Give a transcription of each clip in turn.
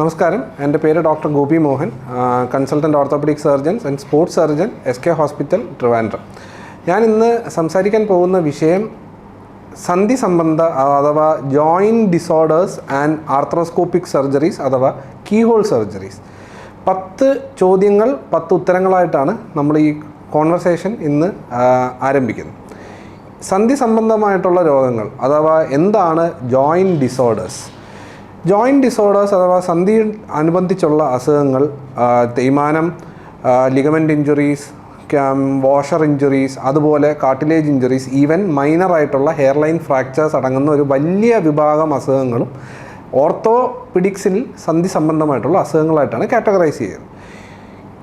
നമസ്കാരം. എന്റെ പേര് doctor Gopi Mohan consultant orthopaedic surgeons and sports surgeon S K hospital Trivandrum. ഞാൻ ഇന്ന് സംസാരിക്കാൻ പോകുന്ന വിഷയം സന്ധി സംബന്ധ അഥവാ joint disorders and arthroscopic surgeries അഥവാ കീഹോൾ സർജറീസ്. പത്ത് ചോദ്യങ്ങൾ പത്ത് ഉത്തരങ്ങളായിട്ടാണ് നമ്മൾ ഈ കോൺവെർസേഷൻ ഇന്ന് ആരംഭിക്കുന്നത്. സന്ധി സംബന്ധമായിട്ടുള്ള രോഗങ്ങൾ അഥവാ എന്താണ് ജോയിന്റ് ഡിസോർഡേഴ്സ്? ജോയിന്റ് ഡിസോർഡേഴ്സ് അഥവാ സന്ധി അനുബന്ധിച്ചുള്ള അസുഖങ്ങൾ തേയ്മാനം ലിഗമെന്റ് ഇഞ്ചുറീസ് വാഷർ ഇഞ്ചുറീസ് അതുപോലെ കാർട്ടിലേജ് ഇഞ്ചുറീസ് ഈവൻ മൈനർ ആയിട്ടുള്ള ഹെയർലൈൻ ഫ്രാക്ചേഴ്സ് അടങ്ങുന്ന ഒരു വലിയ വിഭാഗം അസുഖങ്ങളും ഓർത്തോപിഡിക്സിൽ സന്ധി സംബന്ധമായിട്ടുള്ള അസുഖങ്ങളായിട്ടാണ് കാറ്റഗറൈസ് ചെയ്യുന്നത്.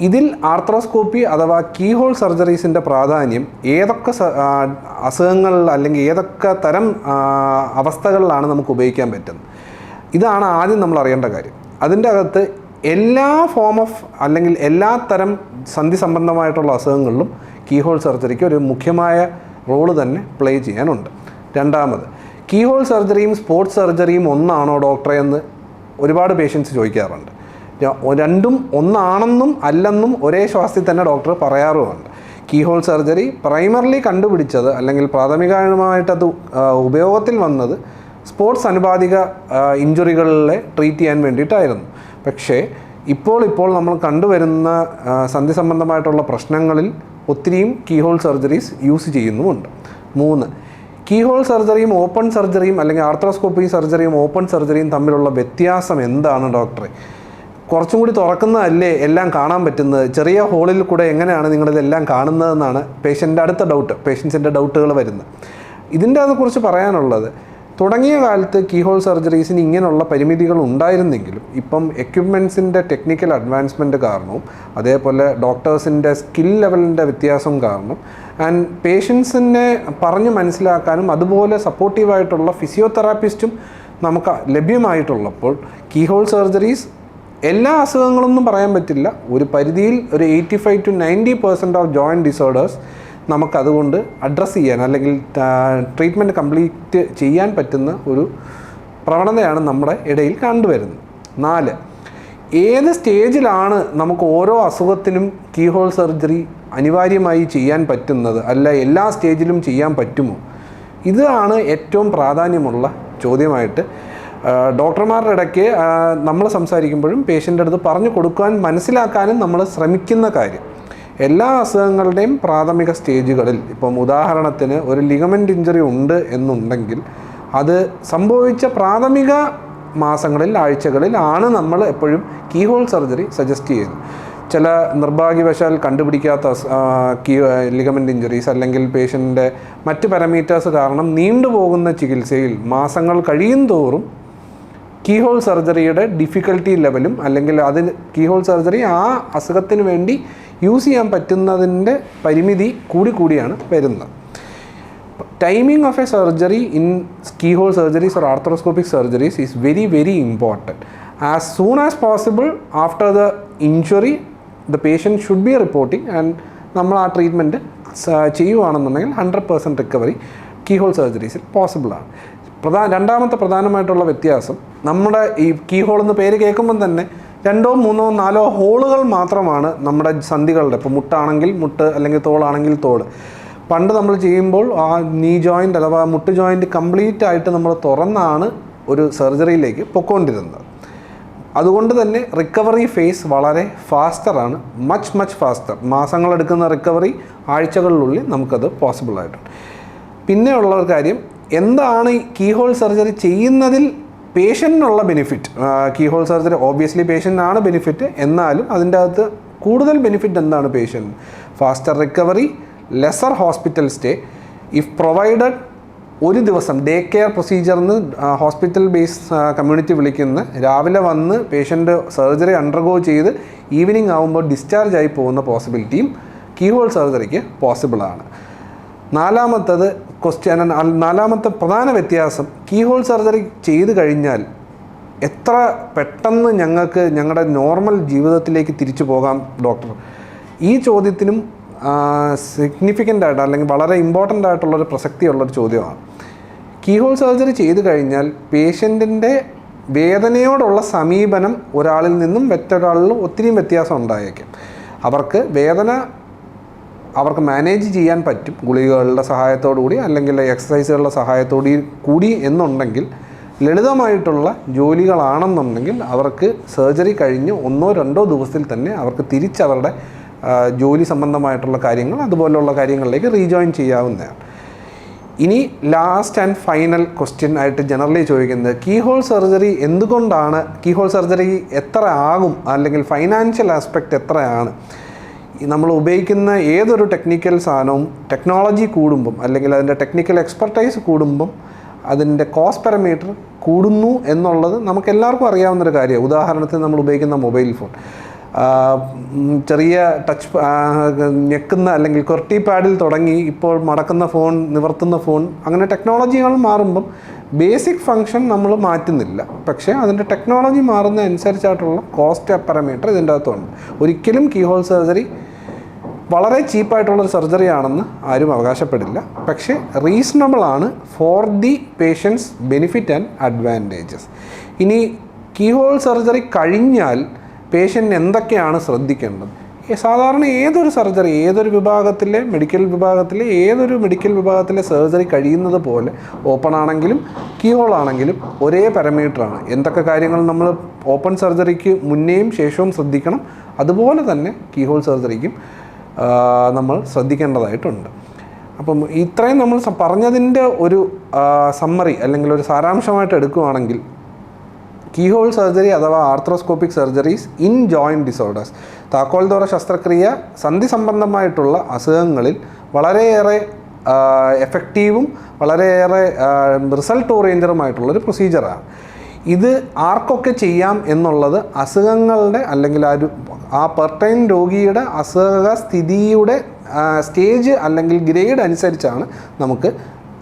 ഇതിൽ ആർത്രോസ്കോപ്പി അഥവാ കീഹോൾ സർജറീസിന്റെ പ്രാധാന്യം ഏതൊക്കെ അസുഖങ്ങളിൽ അല്ലെങ്കിൽ ഏതൊക്കെ തരം അവസ്ഥകളിലാണ് നമുക്ക് ഉപയോഗിക്കാൻ പറ്റുന്നത്. ഇതാണ് ആദ്യം നമ്മൾ അറിയേണ്ട കാര്യം. അതിന്റെ അകത്ത് എല്ലാ ഫോം ഓഫ് അല്ലെങ്കിൽ എല്ലാ തരം സന്ധി സംബന്ധമായിട്ടുള്ള അസുഖങ്ങളിലും കീഹോൾ സർജറിക്ക് ഒരു മുഖ്യമായ റോൾ തന്നെ പ്ലേ ചെയ്യാനുണ്ട്. രണ്ടാമത് കീഹോൾ സർജറിയും സ്പോർട്സ് സർജറിയും ഒന്നാണോ ഡോക്ടറെ എന്ന് ഒരുപാട് പേഷ്യൻസ് ചോദിക്കാറുണ്ട്. രണ്ടും ഒന്നാണെന്നും അല്ലെന്നും ഒരേ ശ്വാസത്തിൽ തന്നെ ഡോക്ടർ പറയാറുമുണ്ട്. കീഹോൾ സർജറി പ്രൈമർലി കണ്ടുപിടിച്ചത് അല്ലെങ്കിൽ പ്രാഥമികമായിട്ടത് ഉപയോഗത്തിൽ വന്നത് സ്പോർട്സ് അനുപാതിക ഇഞ്ചുറികളിലെ ട്രീറ്റ് ചെയ്യാൻ വേണ്ടിയിട്ടായിരുന്നു. പക്ഷേ ഇപ്പോൾ ഇപ്പോൾ നമ്മൾ കണ്ടുവരുന്ന സന്ധി സംബന്ധമായിട്ടുള്ള പ്രശ്നങ്ങളിൽ ഒത്തിരിയും കീഹോൾ സർജറീസ് യൂസ് ചെയ്യുന്നുമുണ്ട്. മൂന്ന് കീഹോൾ സർജറിയും ഓപ്പൺ സർജറിയും അല്ലെങ്കിൽ ആർത്രോസ്കോപ്പി സർജറിയും ഓപ്പൺ സർജറിയും തമ്മിലുള്ള വ്യത്യാസം എന്താണ് ഡോക്ടറെ? കുറച്ചും കൂടി തുറക്കുന്നതല്ലേ എല്ലാം കാണാൻ പറ്റുന്നത്? ചെറിയ ഹോളിൽ കൂടെ എങ്ങനെയാണ് നിങ്ങളിതെല്ലാം കാണുന്നതെന്നാണ് പേഷ്യന്റെ അടുത്ത ഡൗട്ട് പേഷ്യൻസിന്റെ ഡൗട്ടുകൾ വരുന്നത്. ഇതിന്റെ അതിനെക്കുറിച്ച് പറയാനുള്ളത് തുടങ്ങിയ കാലത്ത് കീഹോൾ സർജറീസിന് ഇങ്ങനെയുള്ള പരിമിതികൾ ഉണ്ടായിരുന്നെങ്കിലും ഇപ്പം എക്യുപ്മെൻസിന്റെ ടെക്നിക്കൽ അഡ്വാൻസ്മെന്റ് കാരണവും അതേപോലെ ഡോക്ടേഴ്സിന്റെ സ്കിൽ ലെവലിന്റെ വ്യത്യാസം കാരണം ആൻഡ് പേഷ്യൻസിനെ പറഞ്ഞ് മനസ്സിലാക്കാനും അതുപോലെ സപ്പോർട്ടീവായിട്ടുള്ള ഫിസിയോതെറാപ്പിസ്റ്റും നമുക്ക് ലഭ്യമായിട്ടുള്ളപ്പോൾ കീഹോൾ സർജറീസ് എല്ലാ അസുഖങ്ങളൊന്നും പറയാൻ പറ്റില്ല. ഒരു പരിധിയിൽ ഒരു eighty five to ninety percent of joint disorders നമുക്കതുകൊണ്ട് address ചെയ്യാൻ അല്ലെങ്കിൽ ട്രീറ്റ്മെന്റ് കംപ്ലീറ്റ് ചെയ്യാൻ പറ്റുന്ന ഒരു പ്രവണതയാണ് നമ്മുടെ ഇടയിൽ കണ്ടുവരുന്നത്. നാല് ഏത് സ്റ്റേജിലാണ് നമുക്ക് ഓരോ അസുഖത്തിനും കീഹോൾ സർജറി അനിവാര്യമായി ചെയ്യാൻ പറ്റുന്നത്? അല്ല എല്ലാ സ്റ്റേജിലും ചെയ്യാൻ പറ്റുമോ? ഇതാണ് ഏറ്റവും പ്രാധാന്യമുള്ള ചോദ്യമായിട്ട് ഡോക്ടർമാരുടെ ഇടയ്ക്ക് നമ്മൾ സംസാരിക്കുമ്പോഴും പേഷ്യന്റെ അടുത്ത് പറഞ്ഞു കൊടുക്കാൻ മനസ്സിലാക്കാനും നമ്മൾ ശ്രമിക്കുന്ന കാര്യം. എല്ലാ അസുഖങ്ങളുടെയും പ്രാഥമിക സ്റ്റേജുകളിൽ ഇപ്പം ഉദാഹരണത്തിന് ഒരു ലിഗമെന്റ് ഇഞ്ചറി ഉണ്ട് എന്നുണ്ടെങ്കിൽ അത് സംഭവിച്ച പ്രാഥമിക മാസങ്ങളിൽ ആഴ്ചകളിൽ ആണ് നമ്മൾ എപ്പോഴും കീഹോൾ സർജറി സജസ്റ്റ് ചെയ്യുന്നത്. ചില നിർഭാഗ്യവശാൽ കണ്ടുപിടിക്കാത്ത കീ ലിഗമെന്റ് ഇഞ്ചറീസ് അല്ലെങ്കിൽ പേഷ്യന്റെ മറ്റ് പാരാമീറ്റേഴ്സ് കാരണം നീണ്ടുപോകുന്ന ചികിത്സയിൽ മാസങ്ങൾ കഴിയും തോറും കീഹോൾ സർജറിയുടെ ഡിഫിക്കൽട്ടി ലെവലും അല്ലെങ്കിൽ അതിന് കീഹോൾ സർജറി ആ അസുഖത്തിന് വേണ്ടി യൂസ് ചെയ്യാൻ പറ്റുന്നതിന്റെ പരിമിതി കൂടി കൂടിയാണ് വരുന്നത്. Timing of a surgery in keyhole surgeries or arthroscopic surgeries is very very important as soon as possible after the injury the patient should be reporting and നമ്മൾ ആ ട്രീറ്റ്മെന്റ് ചെയ്യുവാണെന്നുണ്ടെങ്കിൽ ഹൺഡ്രഡ് പെർസെന്റ് റിക്കവറി കീഹോൾ സർജറീസിൽ പോസിബിളാണ് പ്രധാന രണ്ടാമത്തെ പ്രധാനമായിട്ടുള്ള വ്യത്യാസം നമ്മുടെ ഈ കീഹോൾ എന്ന് പേര് കേൾക്കുമ്പം തന്നെ രണ്ടോ മൂന്നോ നാലോ ഹോളുകൾ മാത്രമാണ് നമ്മുടെ സന്ധികളുടെ. ഇപ്പോൾ മുട്ടാണെങ്കിൽ മുട്ട് അല്ലെങ്കിൽ തോളാണെങ്കിൽ തോൾ. പണ്ട് നമ്മൾ ചെയ്യുമ്പോൾ ആ നീ ജോയിന്റ് അഥവാ മുട്ട് ജോയിന്റ് കംപ്ലീറ്റ് ആയിട്ട് നമ്മൾ തുറന്നാണ് ഒരു സർജറിയിലേക്ക് പൊക്കോണ്ടിരുന്നത്. അതുകൊണ്ട് തന്നെ റിക്കവറി ഫേസ് വളരെ ഫാസ്റ്ററാണ് മച്ച് മച്ച് ഫാസ്റ്റർ മാസങ്ങളെടുക്കുന്ന റിക്കവറി ആഴ്ചകളിലുള്ളിൽ നമുക്കത് പോസിബിൾ ആയിട്ടുണ്ട്. പിന്നെയുള്ള ഒരു കാര്യം എന്താണ് ഈ കീഹോൾ സർജറി ചെയ്യുന്നതിൽ പേഷ്യന്റിനുള്ള benefit key hole surgery obviously പേഷ്യന്റിനാണ് ബെനിഫിറ്റ് എന്നാലും അതിന്റെ അകത്ത് കൂടുതൽ ബെനിഫിറ്റ് എന്താണ് patient faster recovery lesser hospital stay if provided ഒരു ദിവസം ഡേ കെയർ പ്രൊസീജിയർന്ന് ഹോസ്പിറ്റൽ ബേസ് കമ്മ്യൂണിറ്റി വിളിക്കുന്ന രാവിലെ വന്ന് പേഷ്യന്റ് സർജറി അണ്ടർഗോ ചെയ്ത് ഈവനിങ് ആകുമ്പോൾ ഡിസ്ചാർജ് ആയി പോകുന്ന പോസിബിലിറ്റിയും കീഹോൾ സർജറിക്ക് പോസിബിളാണ് നാലാമത്തത് ക്വസ്റ്റ്യൻ നാലാമത്തെ പ്രധാന വ്യത്യാസം കീഹോൾ സർജറി ചെയ്തു കഴിഞ്ഞാൽ എത്ര പെട്ടെന്ന് ഞങ്ങൾക്ക് ഞങ്ങളുടെ നോർമൽ ജീവിതത്തിലേക്ക് തിരിച്ചു പോകാം ഡോക്ടർ ഈ ചോദ്യത്തിനും സിഗ്നിഫിക്കന്റ് ആയിട്ട് അല്ലെങ്കിൽ വളരെ ഇമ്പോർട്ടന്റ് ആയിട്ടുള്ളൊരു പ്രസക്തിയുള്ളൊരു ചോദ്യമാണ്. കീഹോൾ സർജറി ചെയ്തു കഴിഞ്ഞാൽ പേഷ്യന്റിന്റെ വേദനയോടുള്ള സമീപനം ഒരാളിൽ നിന്നും മറ്റൊരാളിലും ഒത്തിരിയും വ്യത്യാസം ഉണ്ടായേക്കും. അവർക്ക് വേദന അവർക്ക് മാനേജ് ചെയ്യാൻ പറ്റും ഗുളികകളുടെ സഹായത്തോടു കൂടി അല്ലെങ്കിൽ എക്സസൈസുകളുടെ സഹായത്തോടു കൂടി എന്നുണ്ടെങ്കിൽ ലളിതമായിട്ടുള്ള ജോലികളാണെന്നുണ്ടെങ്കിൽ അവർക്ക് സർജറി കഴിഞ്ഞ് ഒന്നോ രണ്ടോ ദിവസത്തിൽ തന്നെ അവർക്ക് തിരിച്ചവരുടെ ജോലി സംബന്ധമായിട്ടുള്ള കാര്യങ്ങൾ അതുപോലുള്ള കാര്യങ്ങളിലേക്ക് റീജോയിൻ ചെയ്യാവുന്നതാണ്. ഇനി ലാസ്റ്റ് ആൻഡ് ഫൈനൽ ക്വസ്റ്റ്യൻ ആയിട്ട് ജനറലി ചോദിക്കുന്നത് കീഹോൾ സർജറി എന്തുകൊണ്ടാണ് കീഹോൾ സർജറി എത്ര ആകും അല്ലെങ്കിൽ ഫൈനാൻഷ്യൽ ആസ്പെക്റ്റ് എത്രയാണ്? നമ്മൾ ഉപയോഗിക്കുന്ന ഏതൊരു ടെക്നിക്കൽ സാധനവും ടെക്നോളജി കൂടുമ്പം അല്ലെങ്കിൽ അതിന്റെ ടെക്നിക്കൽ എക്സ്പെർട്ടൈസ് കൂടുമ്പം അതിന്റെ കോസ്റ്റ് പാരമീറ്റർ കൂടുന്നു എന്നുള്ളത് നമുക്ക് എല്ലാവർക്കും അറിയാവുന്നൊരു കാര്യമാണ്. ഉദാഹരണത്തിന് നമ്മൾ ഉപയോഗിക്കുന്ന മൊബൈൽ ഫോൺ ചെറിയ ടച്ച് ഞെക്കുന്ന അല്ലെങ്കിൽ കൊർട്ടി പാഡിൽ തുടങ്ങി ഇപ്പോൾ മടക്കുന്ന ഫോൺ നിവർത്തുന്ന ഫോൺ അങ്ങനെ ടെക്നോളജികൾ മാറുമ്പം ബേസിക് ഫങ്ഷൻ നമ്മൾ മാറ്റുന്നില്ല. പക്ഷേ അതിന്റെ ടെക്നോളജി മാറുന്ന അനുസരിച്ചായിട്ടുള്ള കോസ്റ്റ് പാരാമീറ്റർ ഇതിന്റെ അകത്തുണ്ട്. ഒരിക്കലും കീഹോൾ സർജറി വളരെ ചീപ്പായിട്ടുള്ളൊരു സർജറി ആണെന്ന് ആരും അവകാശപ്പെടില്ല. പക്ഷേ റീസണബിൾ ആണ് for the patients benefit and advantages ഇനി കീഹോൾ സർജറി കഴിഞ്ഞാൽ പേഷ്യന്റ് എന്തൊക്കെയാണ് ശ്രദ്ധിക്കേണ്ടത്? സാധാരണ ഏതൊരു സർജറി ഏതൊരു വിഭാഗത്തിലെ മെഡിക്കൽ വിഭാഗത്തിലെ ഏതൊരു മെഡിക്കൽ വിഭാഗത്തിലെ സർജറി കഴിയുന്നത് പോലെ ഓപ്പൺ ആണെങ്കിലും കീഹോൾ ആണെങ്കിലും ഒരേ പാരമീറ്ററാണ് എന്തൊക്കെ കാര്യങ്ങൾ നമ്മൾ ഓപ്പൺ സർജറിക്ക് മുന്നേയും ശേഷവും ശ്രദ്ധിക്കണം. അതുപോലെ തന്നെ കീഹോൾ സർജറിക്കും നമ്മൾ ശ്രദ്ധിക്കേണ്ടതായിട്ടുണ്ട്. അപ്പം ഇത്രയും നമ്മൾ പറഞ്ഞതിന്റെ ഒരു സമ്മറി അല്ലെങ്കിൽ ഒരു സാരാംശമായിട്ട് എടുക്കുകയാണെങ്കിൽ കീഹോൾ സർജറി അഥവാ arthroscopic surgeries in joint disorders. താക്കോൽ ദോറ ശസ്ത്രക്രിയ സന്ധി സംബന്ധമായിട്ടുള്ള അസുഖങ്ങളിൽ വളരെയേറെ എഫക്റ്റീവും വളരെയേറെ റിസൾട്ട് ഓറിയന്ററുമായിട്ടുള്ളൊരു പ്രൊസീജിയറാണ്. ഇത് ആർക്കൊക്കെ ചെയ്യാം എന്നുള്ളത് അസുഖങ്ങളുടെ അല്ലെങ്കിൽ ആ ഒരു ആ പെർട്ടൈൻ രോഗിയുടെ അസുഖ സ്ഥിതിയുടെ സ്റ്റേജ് അല്ലെങ്കിൽ ഗ്രേഡ് അനുസരിച്ചാണ് നമുക്ക്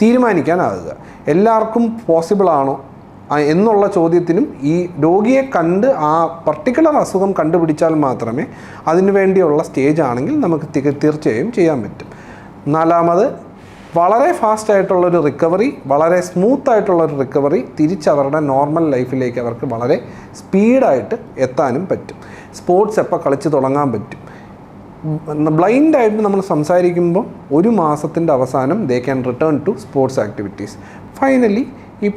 തീരുമാനിക്കാനാവുക. എല്ലാവർക്കും ആ, എന്നുള്ള ചോദ്യത്തിനും ഈ രോഗിയെ കണ്ട് ആ പർട്ടിക്കുലർ അസുഖം കണ്ടുപിടിച്ചാൽ മാത്രമേ അതിനു വേണ്ടിയുള്ള സ്റ്റേജ് ആണെങ്കിൽ നമുക്ക് തീർച്ചയായും ചെയ്യാൻ പറ്റും. നാലാമത് വളരെ ഫാസ്റ്റ് ആയിട്ടുള്ളൊരു റിക്കവറി വളരെ സ്മൂത്ത് ആയിട്ടുള്ളൊരു റിക്കവറി തിരിച്ചവരുടെ നോർമൽ ലൈഫിലേക്ക് അവർക്ക് വളരെ സ്പീഡായിട്ട് എത്താനും പറ്റും. സ്പോർട്സ് എപ്പോൾ കളിച്ച് തുടങ്ങാൻ പറ്റും. ബ്ലൈൻഡായിട്ട് നമ്മൾ സംസാരിക്കുമ്പോൾ ഒരു മാസത്തിന്റെ അവസാനം they can return to sports activities finally ഈ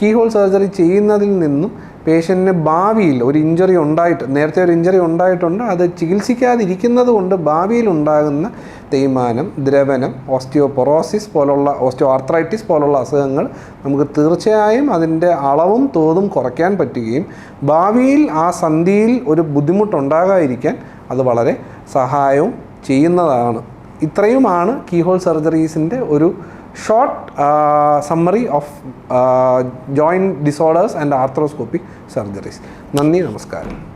കീ ഹോൾ സർജറി ചെയ്യുന്നതിൽ നിന്നും പേഷ്യന്റിന് ഭാവിയിൽ ഒരു ഇഞ്ചറി ഉണ്ടായിട്ട് നേരത്തെ ഒരു ഇഞ്ചറി ഉണ്ടായിട്ടുണ്ട് അത് ചികിത്സിക്കാതിരിക്കുന്നത് കൊണ്ട് ഭാവിയിൽ ഉണ്ടാകുന്ന തേയ്മാനം ദ്രവനം ഓസ്റ്റിയോപൊറോസിസ് പോലുള്ള ഓസ്റ്റിയോ ആർത്രൈറ്റിസ് പോലുള്ള അസുഖങ്ങൾ നമുക്ക് തീർച്ചയായും അതിന്റെ അളവും തോതും കുറയ്ക്കാൻ പറ്റുകയും ഭാവിയിൽ ആ സന്ധിയിൽ ഒരു ബുദ്ധിമുട്ടുണ്ടാകാതിരിക്കാൻ അത് വളരെ സഹായവും ചെയ്യുന്നതാണ്. ഇത്രയുമാണ് കീഹോൾ സർജറീസിന്റെ ഒരു short uh, summary of uh, joint disorders and arthroscopic surgeries. Nandi Namaskaram.